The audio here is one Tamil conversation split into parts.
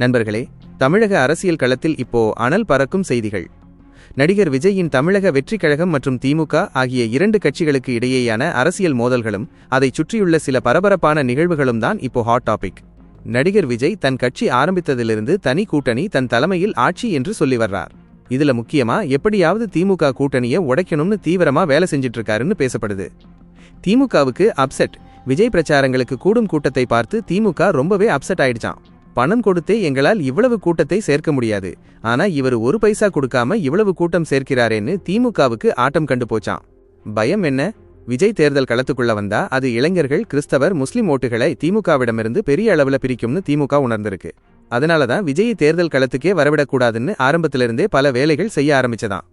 நண்பர்களே தமிழக அரசியல் களத்தில் இப்போ அனல் பறக்கும் செய்திகள். நடிகர் விஜயின் தமிழக வெற்றிக் கழகம் மற்றும் திமுக ஆகிய இரண்டு கட்சிகளுக்கு இடையேயான அரசியல் மோதல்களும் அதைச் சுற்றியுள்ள சில பரபரப்பான நிகழ்வுகளும் தான் இப்போ ஹாட் டாபிக் நடிகர் விஜய் தன் கட்சி ஆரம்பித்ததிலிருந்து தனி கூட்டணி தன் தலைமையில் ஆட்சி என்று சொல்லி வர்றார். இதுல முக்கியமா எப்படியாவது திமுக கூட்டணியை உடைக்கணும்னு தீவிரமா வேலை செஞ்சிட்டு இருக்காருன்னு பேசப்படுது. திமுகவுக்கு அப்செட் விஜய் பிரச்சாரங்களுக்கு கூடும் கூட்டத்தை பார்த்து திமுக ரொம்பவே அப்செட் ஆயிடுச்சான் பணம் கொடுத்தே எங்களால் இவ்வளவு கூட்டத்தை சேர்க்க முடியாது. ஆனா இவர் ஒரு பைசா கொடுக்காம இவ்வளவு கூட்டம் சேர்க்கிறாரேன்னு திமுகவுக்கு ஆட்டம் கண்டு போச்சான் பயம் என்ன? விஜய் தேர்தல் களத்துக்குள்ள வந்தா அது இளைஞர்கள் கிறிஸ்தவர் முஸ்லிம் ஓட்டுகளை திமுகவிடமிருந்து பெரிய அளவுல பிரிக்கும்னு திமுக உணர்ந்திருக்கு. அதனாலதான் விஜய் தேர்தல் களத்துக்கே வரவிடக்கூடாதுன்னு ஆரம்பத்திலிருந்தே பல வேலைகள் செய்ய ஆரம்பிச்சதாம்.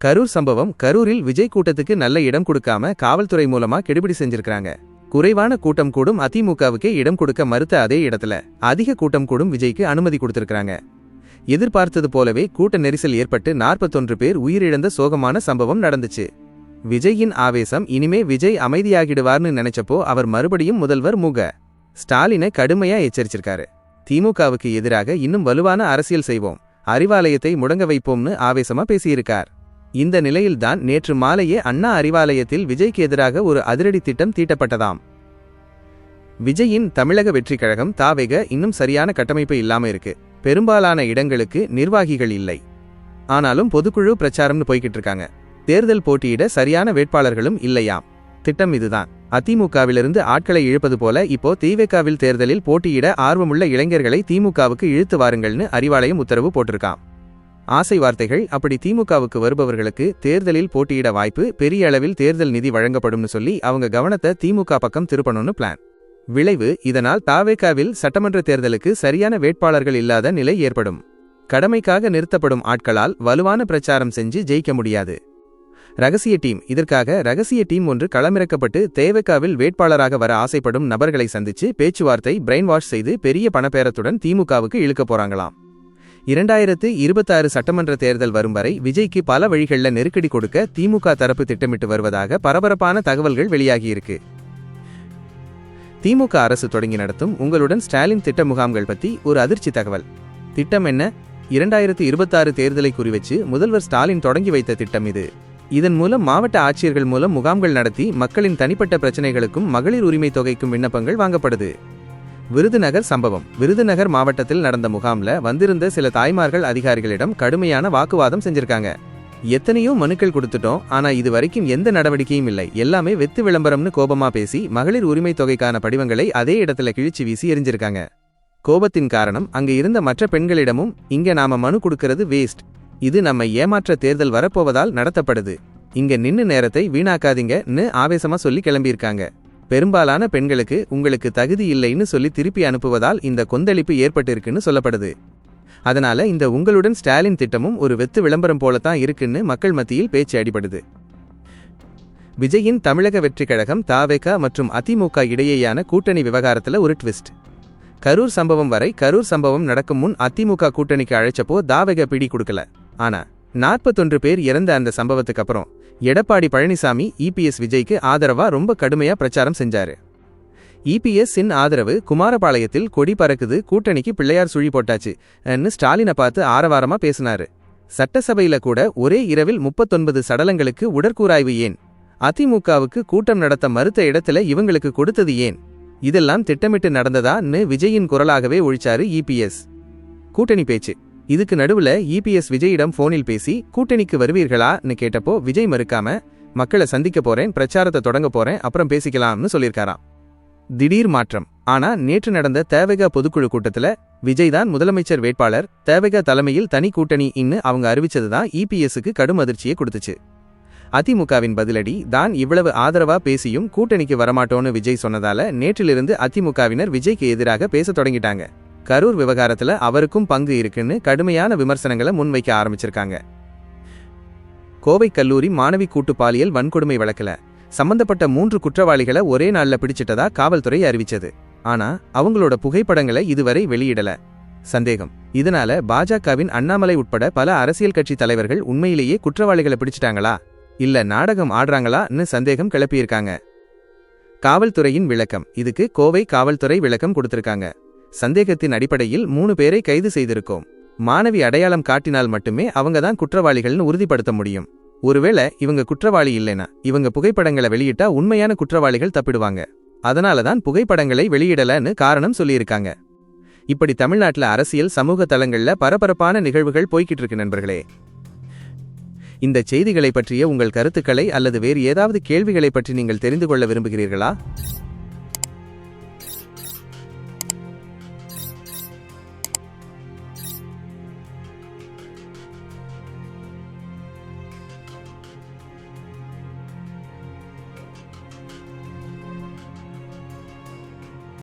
கரூர் சம்பவம் கரூரில் விஜய் கூட்டத்துக்கு நல்ல இடம் கொடுக்காம காவல்துறை மூலமா கெடுபிடி செஞ்சிருக்கிறாங்க. குறைவான கூட்டம் கூடும் அதிமுகவுக்கே இடம் கொடுக்க மறுத்த அதே இடத்துல அதிக கூட்டம் கூடும் விஜய்க்கு அனுமதி கொடுத்திருக்கிறாங்க. எதிர்பார்த்தது போலவே கூட்ட நெரிசல் ஏற்பட்டு நாற்பத்தொன்று பேர் உயிரிழந்த சோகமான சம்பவம் நடந்துச்சு. விஜயின் ஆவேசம் இனிமே விஜய் அமைதியாகிடுவார்னு நினைச்சப்போ அவர் மறுபடியும் முதல்வர் முக. ஸ்டாலினை கடுமையா எச்சரிச்சிருக்காரு. திமுகவுக்கு எதிராக இன்னும் வலுவான அரசியல் செய்வோம். அறிவாலயத்தை முடங்க வைப்போம்னு ஆவேசமா பேசியிருக்கார். இந்த நிலையில்தான் நேற்று மாலையே அண்ணா அறிவாலயத்தில் விஜய்க்கு எதிராக ஒரு அதிரடி திட்டம் தீட்டப்பட்டதாம். விஜயின் தமிழக வெற்றிக் கழகம் தாவேக இன்னும் சரியான கட்டமைப்பு இல்லாம இருக்கு. பெரும்பாலான இடங்களுக்கு நிர்வாகிகள் இல்லை. ஆனாலும் பொதுக்குழு பிரச்சாரம்னு போய்கிட்டு இருக்காங்க. தேர்தல் போட்டியிட சரியான வேட்பாளர்களும் இல்லையாம். திட்டம் இதுதான். அதிமுகவிலிருந்து ஆட்களை இழுப்பது போல இப்போ திமுகவில் தேர்தலில் போட்டியிட ஆர்வமுள்ள இளைஞர்களை திமுகவுக்கு இழுத்து வாருங்கள்னு அறிவாலயம் உத்தரவு போட்டிருக்கான் ஆசை வார்த்தைகள் அப்படி திமுகவுக்கு வருபவர்களுக்கு தேர்தலில் போட்டியிட வாய்ப்பு பெரிய அளவில் தேர்தல் நிதி வழங்கப்படும்னு சொல்லி அவங்க கவனத்தை திமுக பக்கம் திருப்பணும்னு பிளான் விளைவு இதனால் தாவேகாவில் சட்டமன்ற தேர்தலுக்கு சரியான வேட்பாளர்கள் இல்லாத நிலை ஏற்படும். கடமைக்காக நிறுத்தப்படும் ஆட்களால் வலுவான பிரச்சாரம் செஞ்சு ஜெயிக்க முடியாது. ரகசிய டீம் இதற்காக ரகசிய டீம் ஒன்று களமிறக்கப்பட்டு தேவக்காவில் வேட்பாளராக வர ஆசைப்படும் நபர்களை சந்திச்சு பேச்சுவார்த்தை பிரெயின் வாஷ் செய்து பெரிய பணப்பேரத்துடன் திமுகவுக்கு இழுக்க போறாங்களாம். இரண்டாயிரத்து இருபத்தாறு சட்டமன்ற தேர்தல் வரும் வரை விஜய்க்கு பல வழிகளில் நெருக்கடி கொடுக்க திமுக தரப்பு திட்டமிட்டு வருவதாக பரபரப்பான தகவல்கள் வெளியாகியிருக்கு. திமுக அரசு தொடங்கி நடத்தும் உங்களுடன் ஸ்டாலின் திட்ட முகாம்கள் பற்றி ஒரு அதிர்ச்சி தகவல். திட்டம் என்ன? இரண்டாயிரத்து இருபத்தாறு தேர்தலை குறிவச்சு முதல்வர் ஸ்டாலின் தொடங்கி வைத்த திட்டம் இது. இதன் மூலம் மாவட்ட ஆட்சியர்கள் மூலம் முகாம்கள் நடத்தி மக்களின் தனிப்பட்ட பிரச்சனைகளுக்கும் மகளிர் உரிமை தொகைக்கும் விண்ணப்பங்கள் வாங்கப்படுது. விருதுநகர் சம்பவம். விருதுநகர் மாவட்டத்தில் நடந்த முகாம்ல வந்திருந்த சில தாய்மார்கள் அதிகாரிகளிடம் கடுமையான வாக்குவாதம் செஞ்சிருக்காங்க. எத்தனையோ மனுக்கள் கொடுத்துட்டோம் ஆனா இது வரைக்கும் எந்த நடவடிக்கையும் இல்லை. எல்லாமே வெத்து விளம்பரம்னு கோபமா பேசி மகளிர் உரிமை தொகைக்கான படிவங்களை அதே இடத்துல கிழிச்சு வீசி எரிஞ்சிருக்காங்க. கோபத்தின் காரணம் அங்க இருந்த மற்ற பெண்களிடமும் இங்க நாம மனு கொடுக்கறது வேஸ்ட். இது நம்ம ஏமாற்ற தேர்தல் வரப்போவதால் நடத்தப்படுது. இங்க நின்னு நேரத்தை வீணாக்காதீங்கன்னு ஆவேசமா சொல்லி கிளம்பியிருக்காங்க. பெரும்பாலான பெண்களுக்கு உங்களுக்கு தகுதி இல்லைன்னு சொல்லி திருப்பி அனுப்புவதால் இந்த கொந்தளிப்பு ஏற்பட்டிருக்குன்னு சொல்லப்படுது. அதனால இந்த உங்களுடன் ஸ்டாலின் திட்டமும் ஒரு வெத்து விளம்பரம் போலத்தான் இருக்குன்னு மக்கள் மத்தியில் பேச்சு அடிபடுது. விஜயின் தமிழக வெற்றிக் கழகம் தாவேகா மற்றும் அதிமுக இடையேயான கூட்டணி விவகாரத்தில் ஒரு ட்விஸ்ட். கரூர் சம்பவம் வரை கரூர் சம்பவம் நடக்கும் முன் அதிமுக கூட்டணிக்கு அழைச்சப்போ தாவேக பிடி கொடுக்கல. ஆனா நாற்பத்தொன்று பேர் இறந்த அந்த சம்பவத்துக்கு அப்புறம் எடப்பாடி பழனிசாமி இபிஎஸ் விஜய்க்கு ஆதரவா ரொம்ப கடுமையா பிரச்சாரம் செஞ்சாரு. இபிஎஸ் இன் ஆதரவு குமாரபாளையத்தில் கொடி பறக்குது கூட்டணிக்கு பிள்ளையார் சுழி போட்டாச்சு ஸ்டாலினை பார்த்து ஆரவாரமா பேசினாரு. சட்டசபையில கூட ஒரே இரவில் முப்பத்தொன்பது சடலங்களுக்கு உடற்கூராய்வு ஏன்? அதிமுகவுக்கு கூட்டம் நடத்த மறுத்த இடத்துல இவங்களுக்கு கொடுத்தது ஏன்? இதெல்லாம் திட்டமிட்டு நடந்ததான்னு விஜயின் குரலாகவே ஒழிச்சாரு இபிஎஸ் கூட்டணி பேச்சு. இதுக்கு நடுவுல இபிஎஸ் விஜயிடம் போனில் பேசி கூட்டணிக்கு வருவீர்களான்னு கேட்டப்போ விஜய் மறுக்காம மக்களை சந்திக்க போறேன் பிரச்சாரத்தை தொடங்க போறேன் அப்புறம் பேசிக்கலாம்னு சொல்லியிருக்காராம். திடீர் மாற்றம். ஆனா நேற்று நடந்த தேவகா பொதுக்குழு கூட்டத்துல விஜய் தான் முதலமைச்சர் வேட்பாளர் தேவகா தலைமையில் தனி கூட்டணி இன்னு அவங்க அறிவிச்சதுதான் இபிஎஸ்க்கு கடும் அதிர்ச்சியை கொடுத்துச்சு. அதிமுகவின் பதிலடி தான் இவ்வளவு ஆதரவா பேசியும் கூட்டணிக்கு வரமாட்டோன்னு விஜய் சொன்னதால நேற்றிலிருந்து அதிமுகவினர் விஜய்க்கு எதிராக பேச தொடங்கிட்டாங்க. கரூர் விவகாரத்துல அவருக்கும் பங்கு இருக்குன்னு கடுமையான விமர்சனங்களை முன்வைக்க ஆரம்பிச்சிருக்காங்க. கோவை கல்லூரி மாணவி கூட்டு பாலியல் வன்கொடுமை வழக்கில் சம்பந்தப்பட்ட மூன்று குற்றவாளிகளை ஒரே நாள்ல பிடிச்சிட்டதா காவல்துறை அறிவிச்சது. ஆனா அவங்களோட புகைப்படங்களை இதுவரை வெளியிடல. சந்தேகம். இதனால பாஜகவின் அண்ணாமலை உட்பட பல அரசியல் கட்சி தலைவர்கள் உண்மையிலேயே குற்றவாளிகளை பிடிச்சிட்டாங்களா? இல்ல நாடகம் ஆடுறாங்களான்னு சந்தேகம் கிளப்பியிருக்காங்க. காவல்துறையின் விளக்கம். இதுக்கு கோவை காவல்துறை விளக்கம் கொடுத்திருக்காங்க. சந்தேகத்தின் அடிப்படையில் மூணு பேரை கைது செய்திருக்கோம். மாணவி அடையாளம் காட்டினால் மட்டுமே அவங்க தான் குற்றவாளிகள்னு உறுதிப்படுத்த முடியும். ஒருவேளை இவங்க குற்றவாளி இல்லைனா இவங்க புகைப்படங்களை வெளியிட்டா உண்மையான குற்றவாளிகள் தப்பிடுவாங்க. அதனால தான் புகைப்படங்களை வெளியிடலன்னு காரணம் சொல்லியிருக்காங்க. இப்படி தமிழ்நாட்டில் அரசியல் சமூக தளங்கள்ல பரபரப்பான நிகழ்வுகள் போய்கிட்டு இருக்கு நண்பர்களே. இந்த செய்திகளை பற்றிய உங்கள் கருத்துக்களை அல்லது வேறு ஏதாவது கேள்விகளை பற்றி நீங்கள் தெரிந்து கொள்ள விரும்புகிறீர்களா?